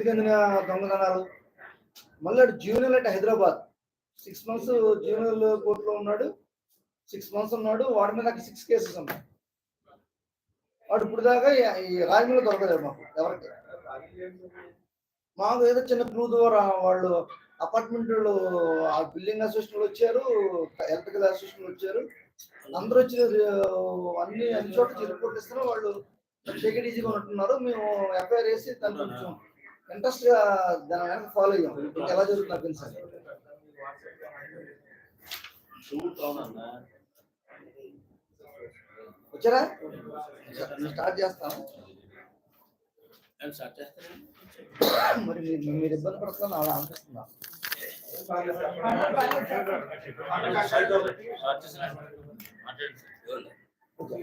చేతికి అందిన దొంగతనాలు. మళ్ళీ జూనియర్ అంటే హైదరాబాద్. సిక్స్ మంత్స్ జూనియర్ కోర్టులో ఉన్నాడు. సిక్స్ మంత్స్ ఉన్నాడు. వాడి మీద సిక్స్ కేసెస్ ఉన్నాయి. వాడు ఇప్పుడు దాకా రాజమండ్రి దొరకలేదు మాకు ఎవరికి. మాకు ఏదో చిన్న క్లూ ద్వారా వాళ్ళు అపార్ట్మెంట్ ఆ బిల్డింగ్ అసోసియేషన్ వచ్చారు ఎలక్ట్రికల్ అసోసియేషన్ వచ్చారు. అందరూ వచ్చి అన్ని అన్ని చోట్ల రిపోర్ట్ ఇస్తున్నారు. వాళ్ళు టేకెట్ ఈజీగా ఉంటున్నారు. మేము ఎఫ్ఐఆర్ వేసి దాన్ని కొంచెం ఇంట్రెస్ట్గా దాని వెనక ఫాలో అయ్యాం ఇంకా ఎలా జరుగుతుంది తెలుసు. వచ్చారా? నేను స్టార్ట్ చేస్తాను మరి మీరు మీరు ఇబ్బంది పడుతున్నా అలా అనిపిస్తుందా ఓకే.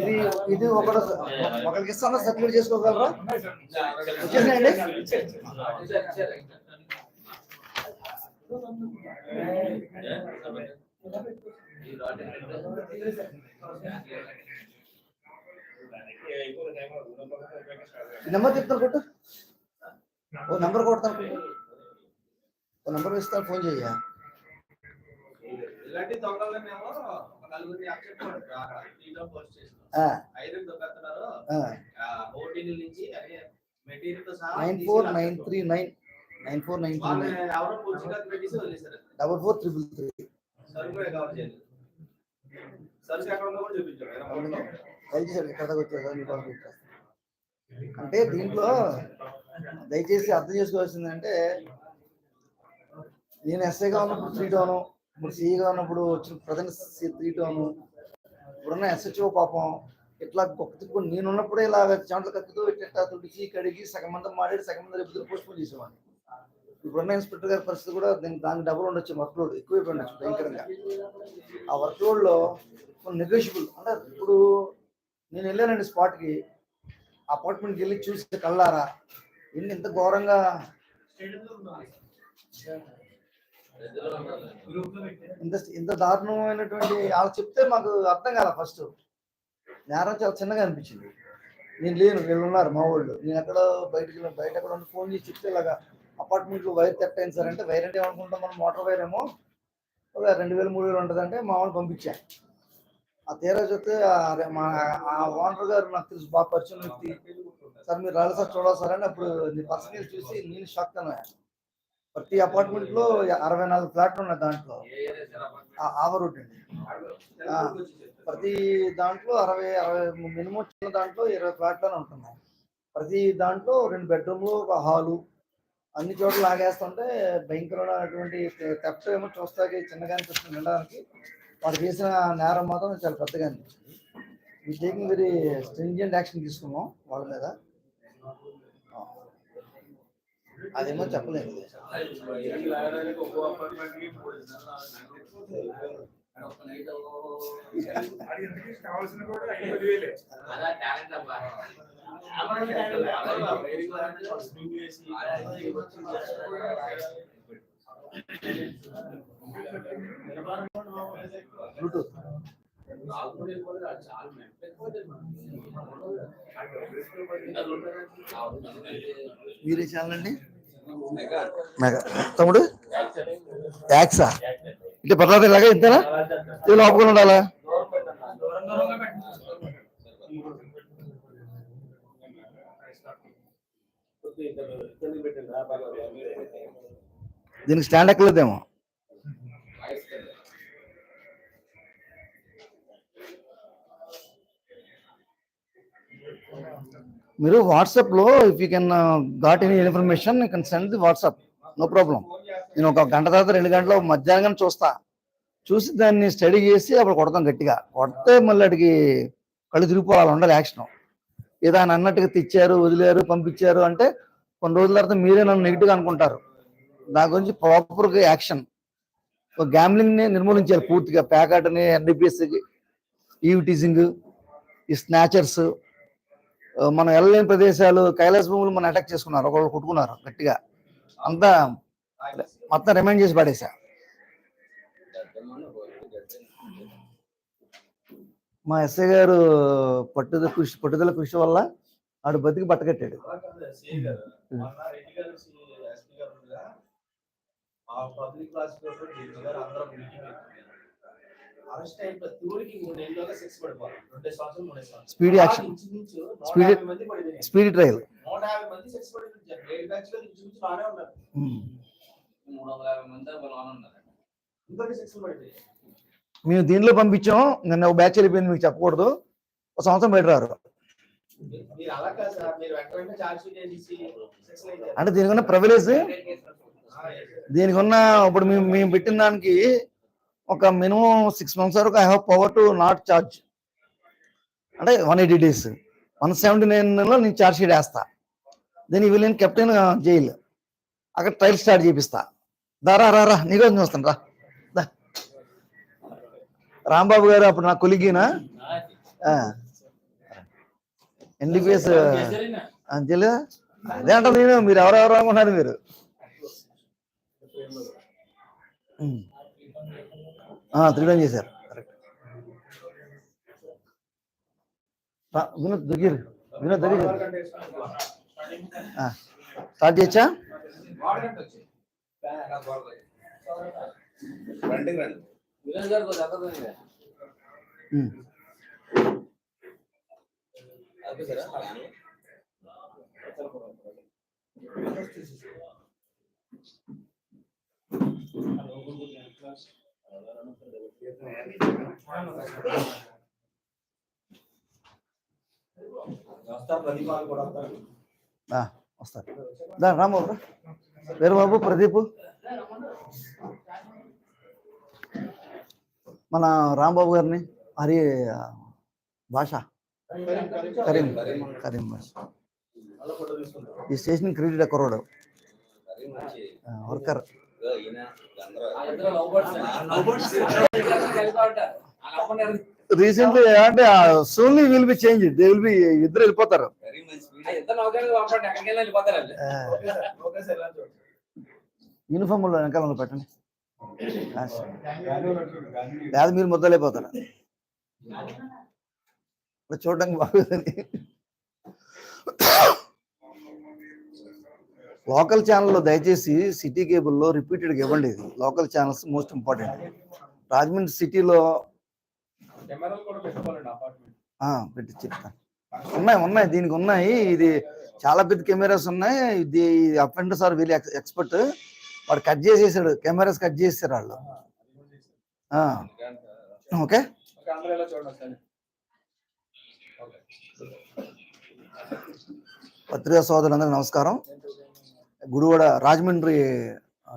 ఇది ఇది ఒకటి ఒకరికి ఇస్తాను? సర్టిఫికేట్ చేసుకోగలరా? వచ్చేసేయండి. నెంబర్ చెప్తాను కొట్టు. ఓ నెంబర్ కొడతాను ఓ నెంబర్ ఇస్తాను ఫోన్ చెయ్య. ఇలాంటి దొంగలు మేము నలుగురిని అబ్జెక్ట్ పోస్ట్ చేసినాం ఆ, ఐదుగురు దొంగతున్నారు ఆ. ఓటీని నుంచి అదే మెటీరియల్తో సహా nine four nine three nine. Nine four nine three వాళ్ళు నైన్. ఎవరో పూచికత్తు పెట్టేసి వదిలేశారు. Double four triple three. దయచేసి. అంటే దీంట్లో దయచేసి అర్థం చేసుకోవాల్సింది అంటే నేను ఎస్ఐగా ఉన్నప్పుడు త్రీ టౌను ఇప్పుడు సిఈగా ఉన్నప్పుడు వచ్చిన ప్రజెంట్ త్రీ టౌను ఇప్పుడున్న ఎస్హెచ్ఓ పాపం ఇట్లా గొప్ప తిప్పు నేను ఉన్నప్పుడే ఇలా చెమటలు కక్కుతూ ఇట్లా తుడిచి కడిగి సగం మంది మాడి సగం మంది రేపు పోస్ట్ పోన్ చేసేవాడిని. ఇప్పుడున్న ఇన్స్పెక్టర్ గారి పరిస్థితి కూడా దీనికి దానికి డబుల్ ఉండొచ్చు వర్క్ లోడ్ ఎక్కువైపోయి ఉండొచ్చు భయంకరంగా. ఆ వర్క్ లోడ్లో నెగోషియబుల్ అంటే ఇప్పుడు నేను వెళ్ళానండి స్పాట్కి అపార్ట్మెంట్కి వెళ్ళి చూసి కళ్ళారా ఎన్ని ఇంత ఘోరంగా? ఇంత ఇంత దారుణమైనటువంటి వాళ్ళు చెప్తే మాకు అర్థం కాల ఫస్ట్ నేరం చాలా చిన్నగా అనిపించింది. నేను లేను వీళ్ళు ఉన్నారు మా వాళ్ళు నేను ఎక్కడ బయటకు బయట ఎక్కడ ఫోన్ చేసి చెప్తే ఇలాగా అపార్ట్మెంట్లో వైర్ తెట్ అయింది సార్ అంటే వైర్ అంటే ఏమనుకుంటాం మనం? మోటార్ వైర్ ఏమో? రెండు వేల మూడు వేలు ఉంటుందంటే మా వాళ్ళు పంపించా. ఆ తీరా చూస్తే ఆ మా ఆ ఓనర్ గారు నాకు తెలుసు బాగా పరిచయం వ్యక్తి. సార్ మీరు రాలేదు సార్ చూడాలి సార్ అని అప్పుడు నీ పర్సనల్ చూసి నేను షాక్ అన్నా ప్రతి అపార్ట్మెంట్లో అరవై నాలుగు ఫ్లాట్లు ఉన్నాయి దాంట్లో. ఏ ఆ- అండి. ప్రతి దాంట్లో అరవై అరవై మినిమం చిన్న దాంట్లో ఇరవై ఫ్లాట్లను ఉంటున్నాయి. ప్రతి దాంట్లో రెండు బెడ్రూమ్లు ఒక హాలు అన్ని చోట్ల లాగేస్తుంటే భయంకరమైనటువంటి తెప్ప ఏమో చూస్తాకి చిన్నగా అనిపిస్తుంది వినడానికి. వాడు చేసిన నేరం మాత్రం చాలా పెద్దగా అనిపించింది ఈ టేకింగ్ వెరీ స్ట్రింజెంట్ యాక్షన్ తీసుకున్నాం వాళ్ళ మీద. అదేమో చెప్పలేదు. కావాల్సిన కూడా ఐదు వేలే అలా టాలెంట్ అబ్బా మీరే చాలండి మెగా. తమ్ముడు? యాక్సా? అంటే పర్లేదు ఇలాగా ఇంతేనా ఇది లోపల ఉండాలా? దీనికి స్టాండ్ ఎక్కలేదేమో. మీరు వాట్సాప్లో if you can got any information you can send the WhatsApp no problem నేను ఒక గంట తర్వాత రెండు గంటలు మధ్యాహ్నం చూస్తా. చూసి దాన్ని స్టడీ చేసి అప్పుడు కొడతాం గట్టిగా. కొడితే మళ్ళీ అడిగి కళ్ళు తిరిగిపోవాలి ఉండాలి యాక్షన్. ఏదో ఆయన అన్నట్టుగా తెచ్చారు వదిలేరు పంపించారు అంటే కొన్ని రోజుల తర్వాత మీరే నన్ను నెగిటివ్గా అనుకుంటారు. దాని గురించి ప్రాపర్గా యాక్షన్. గ్యామ్లింగ్ని నిర్మూలించాలి పూర్తిగా. ప్యాకెట్ని ఎన్డీపీఎస్కి ఈవిటీజింగ్ ఈ స్నాచర్స్ మనం వెళ్ళలేని ప్రదేశాలు కైలాస భూములు మనం అటాక్ చేసుకున్నారు. ఒకళ్ళు కొట్టుకున్నారు గట్టిగా. అంతా మొత్తం రిమైండ్ చేసి పడేసా. మా ఎస్ఐ గారు పట్టుదల కృషి పట్టుదల కృషి వల్ల ఆడు బతికి బట్టకట్టాడు పబ్లిక్ క్లాస్ అందరం స్పీడ్ యాక్షన్. పడిపోయినాయి. Speed trial. మేము దీనిలో పంపించాం. నిన్న ఒక బ్యాచ్ వెళ్ళిపోయింది మీకు చెప్పకూడదు. ఒక సంవత్సరం బయట రారు. అంటే దీనికి ఉన్న ప్రివిలేజ్ దీనికి ఉన్న ఇప్పుడు మేము మేము పెట్టిన దానికి ఒక మినిమం సిక్స్ మంత్స్ వరకు I have power to not charge అంటే one eighty days one seventy నైన్లో నేను చార్జ్ షీట్ వేస్తా దీని వీళ్ళని కెప్టెన్ జైల్ అక్కడ ట్రయల్ స్టార్ట్ చేపిస్తా. దారా రా రా నీకోసం చూస్తాను రా. రాంబాబు గారు అప్పుడు నా కొలిగినా? ఎన్డిపిఎస్ తెలియదా అదే అంటారు నేను మీరు ఎవరెవరు అనుకున్నారు మీరు? త్రీడన్ చేశారు. వినోద్ దగ్గర వినోద్ దగ్గర స్టార్ట్ చేయొచ్చా? Thank you. వస్తారు. దా బాబు ప్రదీప్. మన రాంబాబు గారిని హరి భాష. కరీం కరీం భాష. ఈ స్టేషన్ క్రెడిట్ కుర్రోడు వర్కర్. రీసెంట్లీ అంటే soonly will be change they will be ఇద్దరు వెళ్ళిపోతారు. యూనిఫామ్లో వెనకాల పెట్టండి. లేదా మీరు ముద్దలైపోతారు చూడడానికి బాగుంది లోకల్ ఛానల్లో దయచేసి సిటీ కేబుల్లో రిపీటెడ్గా ఇవ్వండి ఇది. Local channels most important. Rajahmundry సిటీలో పెట్టి చెప్తాను ఉన్నాయి ఉన్నాయి దీనికి ఉన్నాయి. ఇది చాలా పెద్ద కెమెరాస్ ఉన్నాయి. ఇది అఫెండర్స్ ఆర్ వెరీ ఎక్స్పర్ట్. వాడు కట్ చేసేసాడు కెమెరాస్ కట్ చేసారు వాళ్ళు. ఓకే. పత్రికా సోదరులందరికీ నమస్కారం. Gudivada Rajahmundry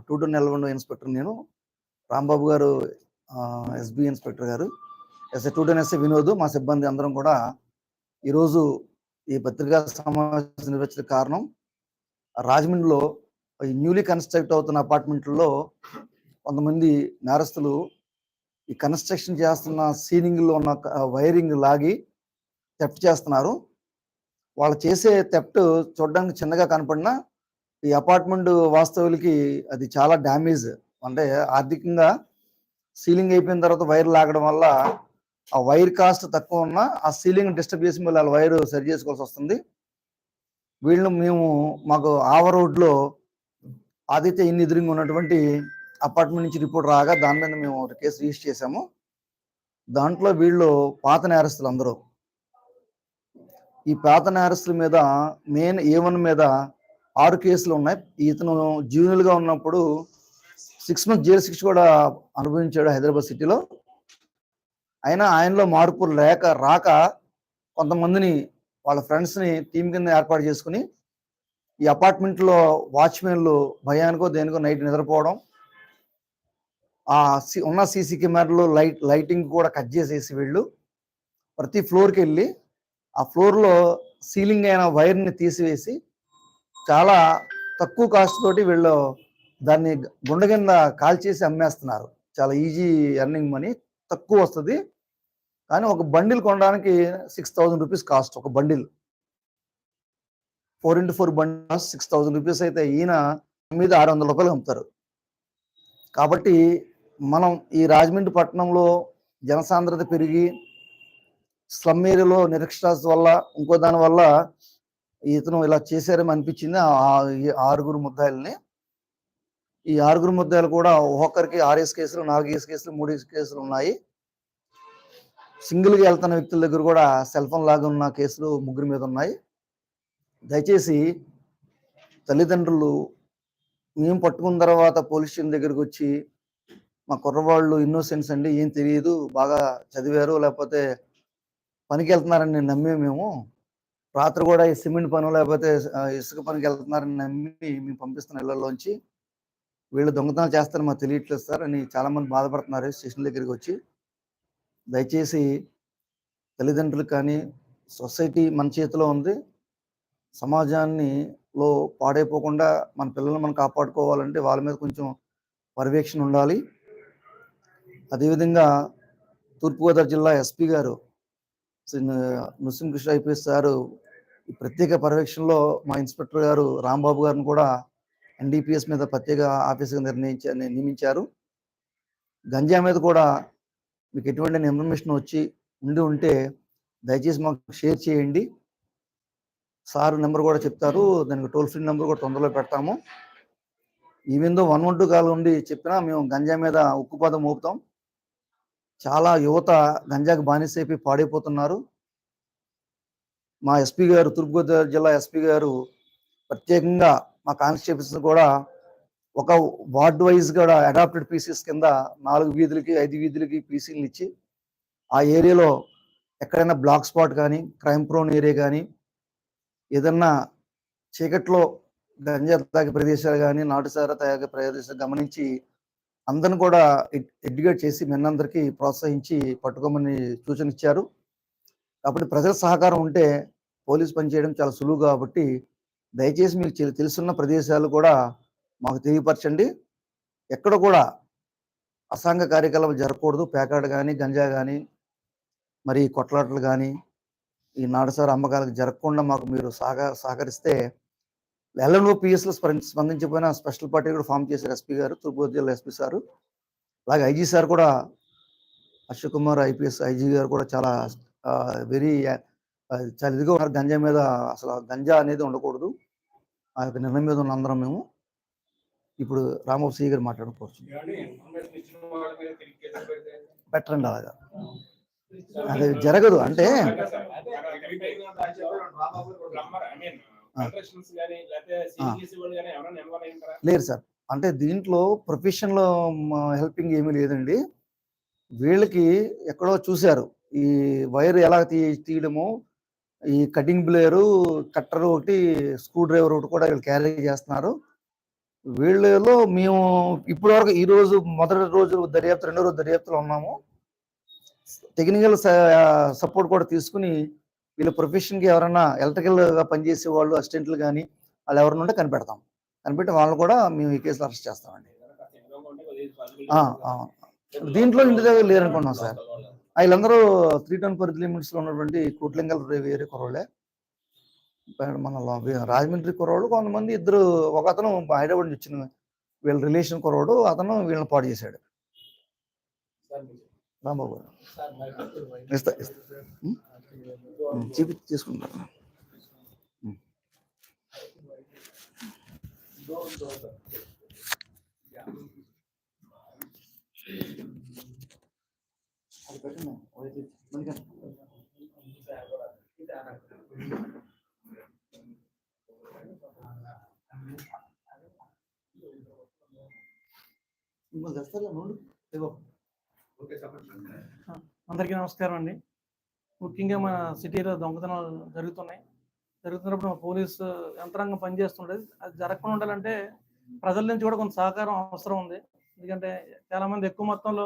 two two Nelakonda inspector నేను. Rambabu garu SB inspector garu. SA two ten SA Vinod మా సిబ్బంది అందరం కూడా ఈరోజు ఈ పత్రికా సమావేశం నిర్వహించిన కారణం రాజమండ్రిలో ఈ న్యూలీ కన్స్ట్రక్ట్ అవుతున్న అపార్ట్మెంట్లలో కొంతమంది నేరస్తులు ఈ కన్స్ట్రక్షన్ చేస్తున్న సీలింగ్లో ఉన్న వైరింగ్ లాగి థెఫ్ట్ చేస్తున్నారు. వాళ్ళు చేసే థెఫ్ట్ చూడడానికి చిన్నగా కనపడినా ఈ అపార్ట్మెంట్ వాస్తవులకి అది చాలా డ్యామేజ్ అంటే ఆర్థికంగా సీలింగ్ అయిపోయిన తర్వాత వైర్ లాగడం వల్ల ఆ వైర్ కాస్ట్ తక్కువ ఉన్నా ఆ సీలింగ్ డిస్టర్బ్ చేసి మళ్ళీ వైర్ సరి చేసుకోవాల్సి వస్తుంది. వీళ్ళు మేము మాకు ఆవ రోడ్లో ఆదిత్య ఇన్ ఎదురుగా ఉన్నటువంటి అపార్ట్మెంట్ నుంచి రిపోర్ట్ రాగా దాని మీద మేము ఒక కేసు రిజిస్టర్ చేసాము దాంట్లో వీళ్ళు పాత నేరస్తులు అందరూ. ఈ పాత నేరస్తుల మీద మెయిన్ ఏ వన్ మీద ఆరు కేసులు ఉన్నాయి. ఇతను junior ఉన్నప్పుడు సిక్స్ మంత్స్ జైలు శిక్ష కూడా అనుభవించాడు హైదరాబాద్ సిటీలో. అయినా ఆయనలో మార్పు లేక రాక కొంతమందిని వాళ్ళ ఫ్రెండ్స్ని టీం కింద ఏర్పాటు చేసుకుని ఈ అపార్ట్మెంట్లో వాచ్మెన్లు భయానికో దేనికో నైట్ నిద్రపోవడం ఆ సి- ఉన్న సీసీ కెమెరాలు లైట్ లైటింగ్ కూడా కట్ చేసేసి వీళ్ళు ప్రతి ఫ్లోర్కి వెళ్ళి ఆ ఫ్లోర్లో సీలింగ్ అయిన వైర్ని తీసివేసి చాలా తక్కువ కాస్ట్ తోటి వీళ్ళు దాన్ని గుండె కింద కాల్చేసి అమ్మేస్తున్నారు. చాలా ఈజీ ఎర్నింగ్ మనీ తక్కువ వస్తుంది. కానీ ఒక బండిల్ కొనడానికి సిక్స్ థౌజండ్ రూపీస్ కాస్ట్ ఒక bundle. Four into four bundle six thousand rupees అయితే ఈయన మీద ఆరు వందల రూపాయలు అమ్ముతారు. కాబట్టి మనం ఈ రాజమండ్రి పట్టణంలో జనసాంద్రత పెరిగి స్లమ్ ఏరియాలో నిరక్షరాస్యత వల్ల ఇంకో దాని వల్ల ఇతను ఇలా చేశారేమో అనిపించింది. ఆ- ఈ ఆరుగురు ముద్దాయిల్ని. ఈ ఆరుగురు ముద్దాయిలు కూడా ఒక్కొక్కరికి ఆర్ఎస్ కేసులు నాలుగు కేసులు మూడు కేసులు ఉన్నాయి. సింగిల్గా వెళ్తున్న వ్యక్తుల దగ్గర కూడా సెల్ ఫోన్ లాగా ఉన్న కేసులు ముగ్గురు మీద ఉన్నాయి. దయచేసి తల్లిదండ్రులు మేము పట్టుకున్న తర్వాత పోలీస్ స్టేషన్ దగ్గరికి వచ్చి మా కుర్రవాళ్ళు ఇన్నోసెన్స్ అండి ఏం తెలియదు బాగా చదివారు లేకపోతే పనికి వెళ్తున్నారని నేను నమ్మే మేము. రాత్రి కూడా ఈ సిమెంట్ పని లేకపోతే ఇసుక పనికి వెళ్తున్నారని నమ్మి మేము పంపిస్తున్న ఇళ్ళలోంచి వీళ్ళు దొంగతనాలు చేస్తారని మాకు తెలియట్లేదు సార్ అని చాలామంది బాధపడుతున్నారు స్టేషన్ దగ్గరికి వచ్చి. దయచేసి తల్లిదండ్రులు కానీ సొసైటీ మన చేతిలో ఉంది. సమాజాన్ని లో పాడైపోకుండా మన పిల్లల్ని మనం కాపాడుకోవాలంటే వాళ్ళ మీద కొంచెం పర్యవేక్షణ ఉండాలి. అదేవిధంగా తూర్పుగోదావరి జిల్లా ఎస్పీ గారు నృసింహకృష్ణ ఐపీఎస్ సారు ఈ ప్రత్యేక పర్యవేక్షణలో మా ఇన్స్పెక్టర్ గారు రాంబాబు గారిని కూడా ఎన్డీపీఎస్ మీద ప్రత్యేక ఆఫీసుగా నిర్ణయించ నియమించారు. గంజా మీద కూడా మీకు ఎటువంటి ఇన్ఫర్మేషన్ వచ్చి ఉండి ఉంటే దయచేసి మాకు షేర్ చేయండి. సార్ నెంబర్ కూడా చెప్తారు. దానికి టోల్ ఫ్రీ నెంబర్ కూడా తొందరలో పెడతాము. ఈవెందో వన్ వన్ టూ కాల్ ఉండి చెప్పినా మేము గంజా మీద ఉక్కుపాదం మోపుతాం. చాలా యువత గంజాకి బానిసైపోయి పాడైపోతున్నారు. మా ఎస్పీ గారు తూర్పుగోదావరి జిల్లా ఎస్పీ గారు ప్రత్యేకంగా మా కానిస్టేబుల్స్ కూడా ఒక వార్డ్ వైజ్ కూడా అడాప్టెడ్ పీసీస్ కింద నాలుగు వీధులకి ఐదు వీధులకి పీసీలు ఇచ్చి ఆ ఏరియాలో ఎక్కడైనా బ్లాక్ స్పాట్ కానీ క్రైమ్ ప్రోన్ ఏరియా కానీ ఏదన్నా చీకట్లో గంజా తాగే ప్రదేశాలు కానీ నాటుసార తాగే ప్రదేశాలు గమనించి అందరిని కూడా ఎడ్యుకేట్ చేసి మిన్నందరికీ ప్రోత్సహించి పట్టుకోమని సూచన ఇచ్చారు. కాబట్టి ప్రజల సహకారం ఉంటే పోలీస్ పనిచేయడం చాలా సులువు కాబట్టి దయచేసి మీకు తెలుసున్న ప్రదేశాలు కూడా మాకు తెలియపరచండి. ఎక్కడ కూడా అసాంఘ కార్యకలాపాలు జరగకూడదు. పేకాడు కానీ గంజా కానీ మరి కొట్లాటలు కానీ ఈ నాడుసారి అమ్మకాలకు జరగకుండా మాకు మీరు సహక సహకరిస్తే ఎల్ఎన్ఓ పిఎస్లో స్పందించిపోయిన స్పెషల్ పార్టీ కూడా ఫామ్ చేశారు ఎస్పీ గారు తూర్పుగోదావరి జిల్లా ఎస్పీ సారు. అలాగే ఐజీ సార్ కూడా అశోక్ కుమార్ ఐపీఎస్ ఐజీ గారు కూడా చాలా వెరీ చాలా ఇదిగా ఉన్నారు గంజా మీద అసలు గంజా అనేది ఉండకూడదు ఆ యొక్క నిర్ణయం మీద ఉన్న అందరం మేము ఇప్పుడు రామబాబు సి గారు మాట్లాడుకోవచ్చు పెట్టండి అలాగా అది జరగదు అంటే లేదు సార్ అంటే దీంట్లో ప్రొఫెషనల్ హెల్పింగ్ ఏమీ లేదండి వీళ్ళకి ఎక్కడో చూశారు ఈ వైర్ ఎలా తీ తీయడము ఈ కటింగ్ బ్లేయరు కట్టర్ ఒకటి స్క్రూ డ్రైవర్ ఒకటి కూడా వీళ్ళు క్యారీ చేస్తున్నారు. వీళ్ళలో మేము ఇప్పటి వరకు ఈ రోజు మొదటి రోజు దర్యాప్తు రెండో రోజు దర్యాప్తులో ఉన్నాము. టెక్నికల్ సపోర్ట్ కూడా తీసుకుని వీళ్ళ ప్రొఫెషన్కి ఎవరైనా ఎలక్ట్రికల్గా పనిచేసే వాళ్ళు అసిస్టెంట్లు కానీ వాళ్ళు ఎవరైనా ఉంటే కనిపెడతాం. కనిపెట్టి వాళ్ళని కూడా మేము ఈ కేసులో అరెస్ట్ చేస్తామండి. ఆ, దీంట్లో ఇంటి దగ్గర లేరనుకున్నాం సార్. వీళ్ళందరూ త్రీ టౌన్ పరిధి లిమిట్స్లో ఉన్నటువంటి కోట్లింగల్ వేరే కుర్రోళ్ళే. మన రాజమండ్రి కుర్రోడు కొంతమంది ఇద్దరు ఒక అతను హైదరాబాద్ నుంచి వచ్చిన వీళ్ళ రిలేషన్ కుర్రోడు అతను వీళ్ళని పాడు చేశాడు. రాంబాబు. ఇస్తా ఇస్తా. చూపి తీసుకుంటాను అది పెట్టండి. అందరికీ నమస్కారం అండి. ముఖ్యంగా మన సిటీలో దొంగతనాలు జరుగుతున్నాయి. జరుగుతున్నప్పుడు మా పోలీసు యంత్రాంగం పనిచేస్తుండేది. అది జరగకుండా ఉండాలంటే ప్రజల నుంచి కూడా కొంత సహకారం అవసరం ఉంది. ఎందుకంటే చాలామంది ఎక్కువ మొత్తంలో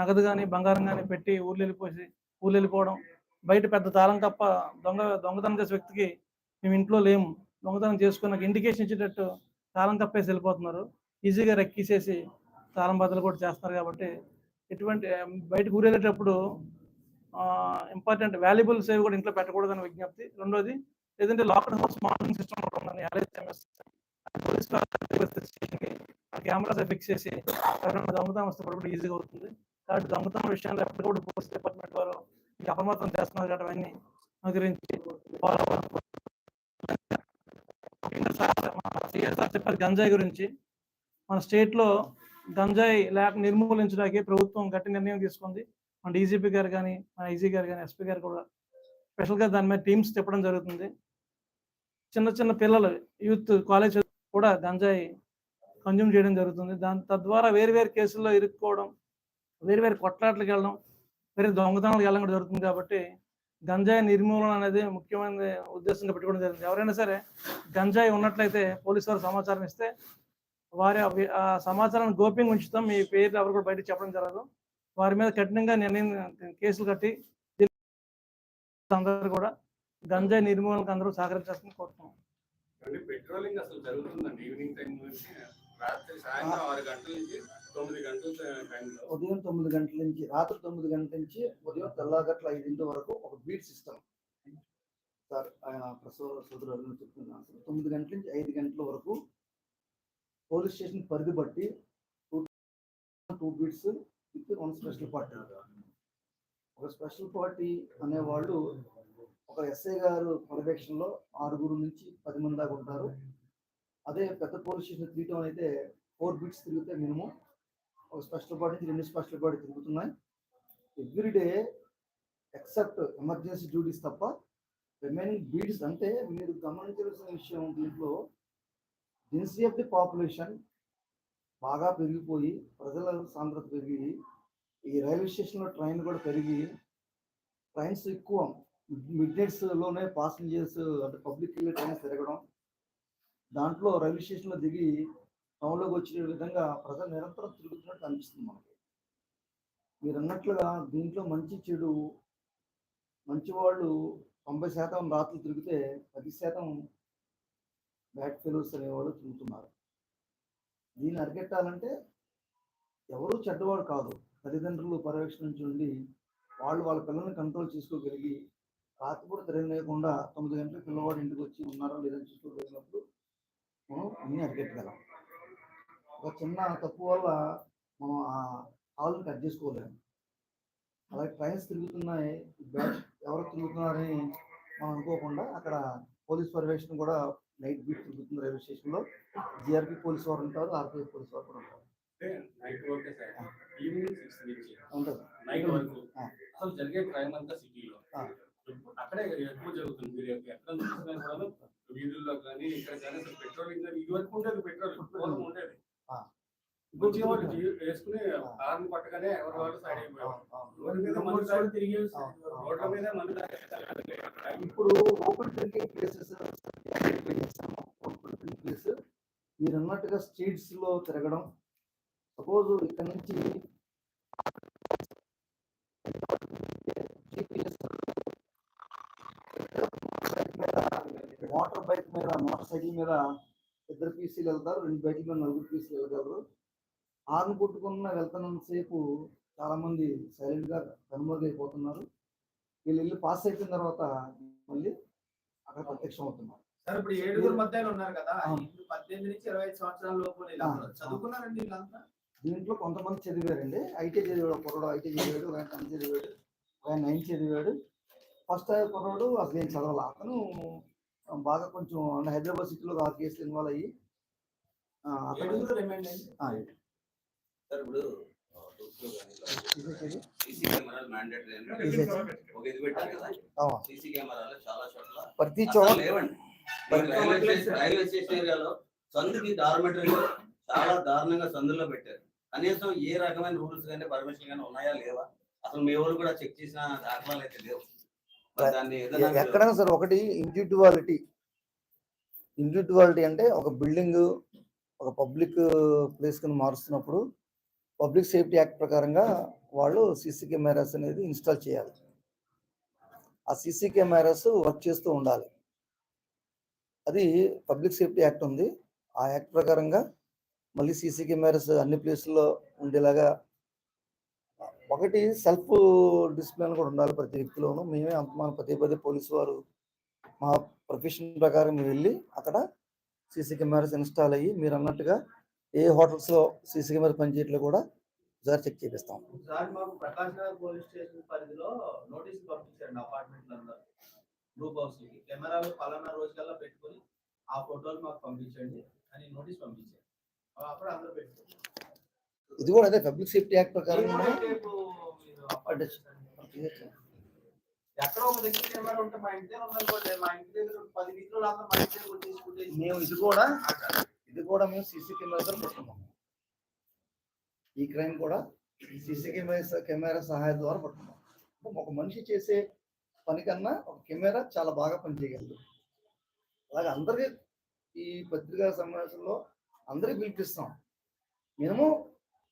నగదు కానీ బంగారం కానీ పెట్టి ఊర్లు వెళ్ళిపోసి ఊర్లు వెళ్ళిపోవడం బయట పెద్ద తాళం తప్ప దొంగ దొంగతనం చేసే వ్యక్తికి మేము ఇంట్లో లేము. దొంగతనం చేసుకుని నాకు ఇండికేషన్ ఇచ్చేటట్టు తాళం తప్పేసి వెళ్ళిపోతున్నారు. ఈజీగా రెక్కిసేసి తాళం బద్దలు కూడా చేస్తున్నారు కాబట్టి ఎటువంటి బయటకు ఊరేగేటప్పుడు ఇంపార్టెంట్ వాల్యుబుల్స్ ఏవి కూడా ఇంట్లో పెట్టకూడదని విజ్ఞప్తి. రెండోది లేదంటే locked house monitoring system LHMS police cameras fix చేసి ఎవరైనా దొంగతనం వస్తే కూడా ఈజీగా అవుతుంది. కాబట్టి దొంగతనం విషయంలో ఎప్పటికప్పుడు పోలీస్ డిపార్ట్మెంట్ వారు అప్రమత్తం చేస్తున్నారు కాబట్టి అవన్నీ అనుకరించి సార్ సిఎస్ఆర్ చెప్పారు గంజాయి గురించి. మన స్టేట్లో గంజాయి లేక నిర్మూలించడానికి ప్రభుత్వం గట్టి నిర్ణయం తీసుకుంది. మన డీజీపీ గారు కానీ మన ఐజీ గారు కానీ ఎస్పీ గారు కూడా స్పెషల్గా దాని మీద టీమ్స్ తిప్పడం జరుగుతుంది. చిన్న చిన్న పిల్లలు యూత్ కాలేజ్ కూడా గంజాయి కన్జ్యూమ్ చేయడం జరుగుతుంది. దాని తద్వారా వేరు వేరు కేసుల్లో ఇరుక్కోవడం వేరు వేరు కొట్లాట్లకు వెళ్ళడం వేరే దొంగతనాలకు వెళ్ళడం కూడా జరుగుతుంది కాబట్టి గంజాయి నిర్మూలన అనేది ముఖ్యమైన ఉద్దేశంగా పెట్టుకోవడం జరిగింది. ఎవరైనా సరే గంజాయి ఉన్నట్లయితే పోలీసు వారు సమాచారం ఇస్తే వారి ఆ సమాచారాన్ని గోప్యంగా ఉంచుతాం. మీ పేరు ఎవరు కూడా బయట చెప్పడం జరగదు. వారి మీద కఠినంగా నిర్ణయం కేసులు కట్టి అందరూ కూడా గంజాయి నిర్మూలనకు అందరూ సహకరించాల్సింది కోరుతున్నాం. పెట్రోలింగ్ అసలు జరుగుతుందండి ఈవినింగ్ టైం నుంచి తొమ్మిది గంటల ఉదయం తొమ్మిది గంటల నుంచి రాత్రి తొమ్మిది గంటల నుంచి ఉదయం తెల్లగట్ల ఐదింటి వరకు ఒక బీట్ సిస్టమ్ సార్ ఆయన ప్రసవ సోదరులు చెప్తున్నాను సార్. తొమ్మిది గంటల నుంచి ఐదు గంటల వరకు పోలీస్ స్టేషన్ పరిధి బట్టి two two beats with one special party. ఒక స్పెషల్ పార్టీ అనేవాళ్ళు ఒక ఎస్ఐ గారు పర్యవేక్షణలో ఆరుగురు నుంచి పది మంది దాకా ఉంటారు. అదే పెద్ద పోలీస్ స్టేషన్ త్రీ టౌన్ అయితే ఫోర్ బీట్స్ తిరిగితే మినిమం. ఒక స్పెషల్ బాడీ రెండు స్పెషల్ బాడీ తిరుగుతున్నాయి. Every day except emergency duties తప్ప రిమైనింగ్ బీడ్స్ అంటే మీరు గమనించాల్సిన విషయం దీంట్లో డెన్సిటీ ఆఫ్ ది పాపులేషన్ బాగా పెరిగిపోయి ప్రజల సాంద్రత పెరిగి ఈ రైల్వే స్టేషన్లో ట్రైన్ కూడా పెరిగి ట్రైన్స్ ఎక్కువ మిడ్ నైట్స్లోనే పాసింజర్స్ అంటే పబ్లిక్ వెళ్ళే ట్రైన్స్ తిరగడం దాంట్లో రైల్వే స్టేషన్లో దిగి టౌన్లోకి వచ్చే విధంగా ప్రజలు నిరంతరం తిరుగుతున్నట్టు అనిపిస్తుంది మనకి. మీరు అన్నట్లుగా దీంట్లో మంచి చెడు మంచి వాళ్ళు తొంభై శాతం రాత్రులు తిరిగితే పది శాతం బ్యాక్ ఫెలోస్ అనేవాళ్ళు తిరుగుతున్నారు. దీన్ని అరికెట్టాలంటే ఎవరు చెడ్డవాడు కాదు. తల్లిదండ్రులు పర్యవేక్షణ నుంచి ఉండి వాళ్ళు వాళ్ళ పిల్లల్ని కంట్రోల్ చేసుకోగలిగి రాత్రిపూట తిరగలేకుండా తొమ్మిది గంటలకు పిల్లవాడు ఇంటికి వచ్చి ఉన్నారో లేదని చూసుకోగలిగినప్పుడు అన్నీ అరికెట్టగలం. ఒక చిన్న తప్పు వల్ల మనం ఆ హాల్ని కట్ చేసుకోలేము. అలాగే ట్రైన్స్ తిరుగుతున్నాయి. బ్యాచ్ ఎవరు తిరుగుతున్నారని మనం అనుకోకుండా అక్కడ పోలీస్ పర్యవేక్షణ కూడా నైట్ బీట్ తిరుగుతుంది రైల్వే స్టేషన్లో. జిఆర్పి పోలీస్ వారు ఉంటారు ఆర్పీఐ పోలీస్ వారు కూడా ఉంటారు. అసలు జరిగే క్రైమ్ అంతా సిటీలో. అక్కడే ఎక్కువ జరుగుతుంది. మీరు ఎక్కడ వీధుల్లో కానీ ఇక్కడ కానీ అసలు పెట్రోలింగ్ కానీ ఇది వరకు ఉండేది పెట్రోల్ పూర్వం ఉండేది. వచ్చే వాళ్ళు వేసుకుని పట్టగానే ఎవరి వాళ్ళు సైడ్ అయిపోయారు. రోడ్డు మీద మందు తాగి తిరిగి రోడ్ల మీద ఇప్పుడు open drinking places open drinking place. మీరు అన్నట్టుగా స్ట్రీట్స్లో తిరగడం. సపోజ్ ఇక్కడ నుంచి మోటార్ బైక్ మీద మోటార్ సైకిల్ మీద ఇద్దరు పీసీలు వెళ్తారు రెండు బైక్ మీద నలుగురు పీసీలు వెళ్ళగలరు ఆరు కొట్టుకున్న వెళ్తున్నంత సేపు చాలా మంది సైలెంట్గా కనుమరుగైపోతున్నారు వీళ్ళు వెళ్ళి పాస్ అయిపోయిన తర్వాత మళ్ళీ అక్కడ ప్రత్యక్షం అవుతున్నారు. సార్ ఇప్పుడు ఏడుగురు మధ్యలో ఉన్నారు కదా పద్దెనిమిది నుంచి ఇరవై ఐదు సంవత్సరాల లోపు. చదువుకున్నారండి వీళ్ళంతా? దీంట్లో కొంతమంది చదివారండి. ఐటీ చదివాడు కుర్రాడు ఐటీ చదివాడు ఒక ఆయన టెన్త్ చదివాడు ఒక ఆయన నైన్త్ చదివాడు. ఫస్ట్ కుర్రాడు అసలు ఏం చదవాలి? అతను బాగా కొంచెం హైదరాబాద్ సిటీలో ఆ కేసులు ఇన్వాల్వ్ అయ్యి సార్ ఇప్పుడు ప్రతి చోట లేవండి. రైల్వే స్టేషన్ ఏరియాలో సందుకి డార్మెటరీలో చాలా దారుణంగా సందుల్లో పెట్టారు. కనీసం ఏ రకమైన రూల్స్ కానీ పర్మిషన్ కానీ ఉన్నాయా లేవా? అసలు మీ వాళ్ళు కూడా చెక్ చేసిన దాఖలాలు అయితే లేవు మరి దాన్ని ఏదైనా ఎ- ఎక్కడైనా సరే ఒకటి ఇండివిజువాలిటీ ఇండివిజువాలిటీ అంటే ఒక బిల్డింగ్ ఒక పబ్లిక్ ప్లేస్ కింద మారుస్తున్నప్పుడు పబ్లిక్ సేఫ్టీ యాక్ట్ ప్రకారంగా వాళ్ళు సీసీ కెమెరాస్ అనేది ఇన్స్టాల్ చేయాలి. ఆ సీసీ కెమెరాస్ వర్క్ చేస్తూ ఉండాలి. అది పబ్లిక్ సేఫ్టీ యాక్ట్ ఉంది. ఆ యాక్ట్ ప్రకారంగా మళ్ళీ సీసీ కెమెరాస్ అన్ని ప్లేసుల్లో ఉండేలాగా ఒకటి సెల్ఫ్ డిసిప్లిన్ కూడా ఉండాలి ప్రతి వ్యక్తిలోనూ. మేమే అంత మన పదే పదే పోలీసు వారు మా ప్రొఫెషన్ ప్రకారం మేము వెళ్ళి అక్కడ సీసీ కెమెరాస్ ఇన్స్టాల్ అయ్యి మీరు అన్నట్టుగా ఏ హోటల్స్లో సీసీ కెమెరా పనిచేయట్లో కూడా ఒకసారి చెక్ చేపిస్తాం. మాకు పోలీస్ స్టేషన్ పరిధిలో నోటీసులు గ్రూప్ హౌస్ కెమెరాలు పలానా రోజుకల్లా పెట్టుకొని ఆ ఫోటోలు మాకు పంపించండి అని నోటీస్ పంపించారు. అప్పుడు అందరూ పెట్టుకోండి ఇది కూడా అదే పబ్లిక్ సేఫ్టీ యాక్ట్ ప్రకారం మేము ఇది కూడా ఇది కూడా మేము సీసీ కెమెరాతో పట్టుకున్నాం. ఈ క్రైమ్ కూడా సీసీ కెమెరా కెమెరా సహాయం ద్వారా పట్టుకున్నాం. ఒక మనిషి చేసే పని కన్నా ఒక కెమెరా చాలా బాగా పనిచేయగలదు. అలాగే అందరికీ ఈ పత్రికా సమావేశంలో అందరికీ పిలిపిస్తాం. మినిమం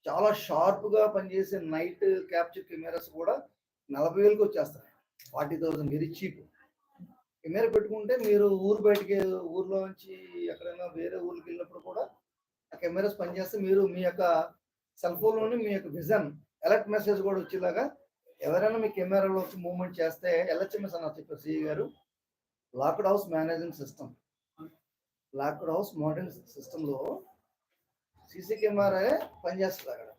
చాలా షార్ప్గా పనిచేసే నైట్ క్యాప్చర్ కెమెరాస్ కూడా నలభై వేలకు వచ్చేస్తాయి. Forty thousand very cheap camera పెట్టుకుంటే మీరు ఊరు బయటికి ఊర్లో నుంచి ఎక్కడైనా వేరే ఊరికి వెళ్ళినప్పుడు కూడా ఆ కెమెరాస్ పనిచేస్తే మీరు మీ యొక్క సెల్ ఫోన్లోని మీ యొక్క విజన్ అలర్ట్ మెసేజ్ కూడా వచ్చేలాగా ఎవరైనా మీ కెమెరాలో వచ్చి మూవ్మెంట్ చేస్తే ఎల్హెచ్ఎంఎస్ అన్న చెప్పారు CE garu. Locked house managing system locked house modern సిస్టంలో సీసీ కెమెరా పనిచేస్తుంది అక్కడ.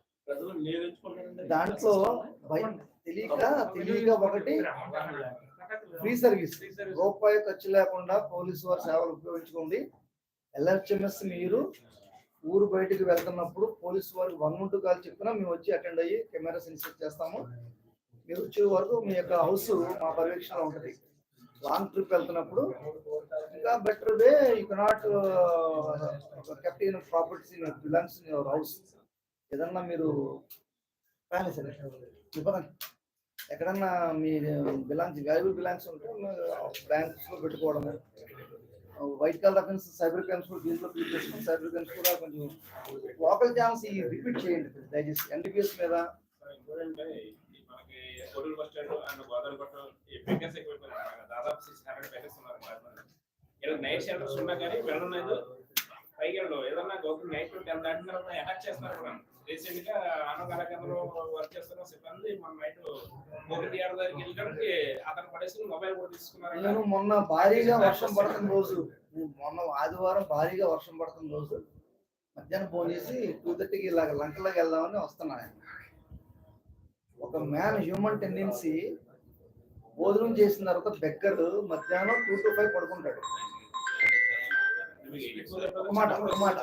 దాంట్లో తెలియక తెలియక ఒకటి ఫ్రీ సర్వీస్. రూపాయి ఖర్చు లేకుండా పోలీసు వారి సేవలు ఉపయోగించుకోండి. ఎల్హెచ్ఎంఎస్ మీరు ఊరు బయటికి వెళ్తున్నప్పుడు పోలీసు వారికి వన్ టూ కాల్ చెప్పినా మేము వచ్చి అటెండ్ అయ్యి కెమెరాస్ ఇన్స్టెట్ చేస్తాము. మీరు వచ్చే వరకు మీ యొక్క హౌస్ మా పర్యవేక్షణలో ఉంటుంది. లాంగ్ ట్రిప్ వెళ్తున్నప్పుడు ఇంకా better way you cannot kept in properties in belongs in your house ఏదన్నా మీరు ఎక్కడన్నా మీ బిలాంగ్స్ వాల్యుబుల్ బిలాంగ్స్ ఉంటే బ్యాంక్స్లో పెట్టుకోవడము. White colour offence cyber crimes కూడా దీంట్లో క్లిక్ చేసుకుని సైబర్ క్రైమ్స్ కూడా కొంచెం లోకల్ ఛాన్స్ ఈ రిపీట్ చేయండి. దయచేసి ఎన్టీపీఎస్ మీద. Koduru bus stand and Godavari పట్టు ఈ వేకెన్సీ దాదాపు సిక్స్ హండ్రెడ్ వేకెన్సీ ఉన్నారు రాజమండ్రిలో. నైట్ షెల్టర్స్ ఉన్నా కానీ వెళ్ళలేదు. పైకి వెళ్ళవు. ఏదన్నా గవర్నమెంట్ నైట్ టెన్ దాటిన తర్వాత అటాక్ చేస్తున్నారు కూడా. రీసెంట్గా ఆనంద కార్యక్రమంలో వర్క్ చేస్తున్న సిబ్బంది మన నైట్ ఒకటి ఏడు దగ్గరికి వెళ్ళడానికి అతను పడేసి మొబైల్ కూడా తీసుకున్నారు. మొన్న భారీగా వర్షం పడుతున్న రోజు నేను మొన్న ఆదివారం భారీగా వర్షం పడుతున్న రోజు మధ్యాహ్నం ఫోన్ చేసి టూ థర్టీకి ఇలాగ లంకలోకి వెళ్దామని వస్తున్నాను ఒక మ్యాన్ హ్యూమన్ టెండెన్సీ భోజనం చేసిన తర్వాత బెగ్గర్ మధ్యాహ్నం టూ టు ఫైవ్ పడుకుంటాడు. ఒక మాట, ఒక మాట.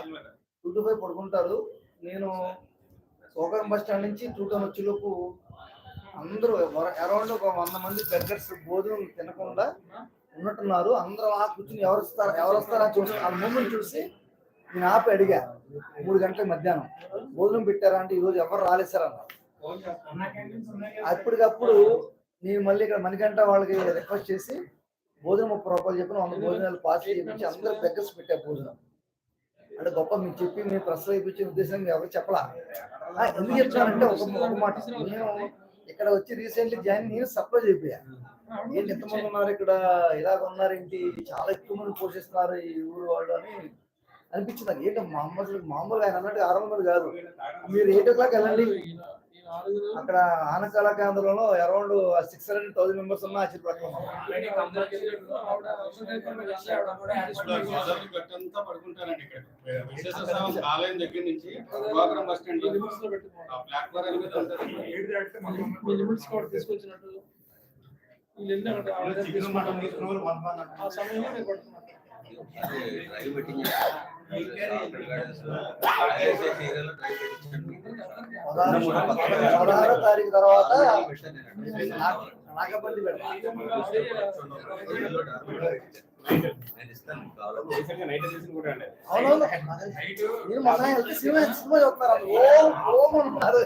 టూ టు ఫైవ్ పడుకుంటారు. నేను సోకరం బస్ స్టాండ్ నుంచి టూ టౌన్ వచ్చేలోపు అందరూ అరౌండ్ ఒక వంద మంది బెగ్గర్స్ భోజనం తినకుండా ఉన్నట్టున్నారు. అందరూ ఆ కూర్చుని ఎవరు వస్తారు ఎవరు వస్తారా చూసి ఆ మూమెంట్ చూసి నేను ఆపి అడిగా మూడు గంటల మధ్యాహ్నం. భోజనం పెట్టారా అంటే ఈరోజు ఎవరు రాలేదు సార్ అన్నారు. అప్పటికప్పుడు నేను మళ్ళీ ఇక్కడ మణికంట వాళ్ళకి రిక్వెస్ట్ చేసి భోజనం ముప్పై రూపాయలు చెప్పిన వంద భోజనాలు పాస్ చేయించి అందరూ బెగ్గర్స్ పెట్టా భోజనం. అంటే గొప్ప మీకు చెప్పి మేము ప్రశ్న ఇప్పించే ఉద్దేశం ఎవరు చెప్పలా? ఎందుకు చెప్తానంటే ఒక ఒక మాట. నేను ఇక్కడ వచ్చి రీసెంట్లీ జాయిన్ నేను సర్ప్రైజ్ అయిపోయా ఏంటి ఎంతమంది ఉన్నారు ఇక్కడ? ఇలాగ ఉన్నారేంటి? చాలా ఎక్కువ మంది పోషిస్తున్నారు ఈ ఊరు వాళ్ళు అని అనిపించింది నాకు. ఏంటి మామూలు మామూలుగా ఆయన అన్నట్టు ఆరు కాదు. మీరు ఎయిట్ ఓ క్లాక్ వెళ్ళండి. అక్కడ ఆనకాల కేంద్రంలో around six hundred thousand members ఉన్న ఆలయం దగ్గర నుంచి గోపురం బస్ స్టాండ్ ప్లాట్ఫారం తీసుకొచ్చినట్టు. వీళ్ళు వెళ్ళి అక్కడ ఆర్డర్ తీసుకుంటారు. ఆ సమయంలో పదహారో తారీఖు తర్వాత నాగపల్లి పెడతాం నేను ఇస్తాను సినిమా సినిమా చూస్తున్నారు ఓం ఓం అన్నారు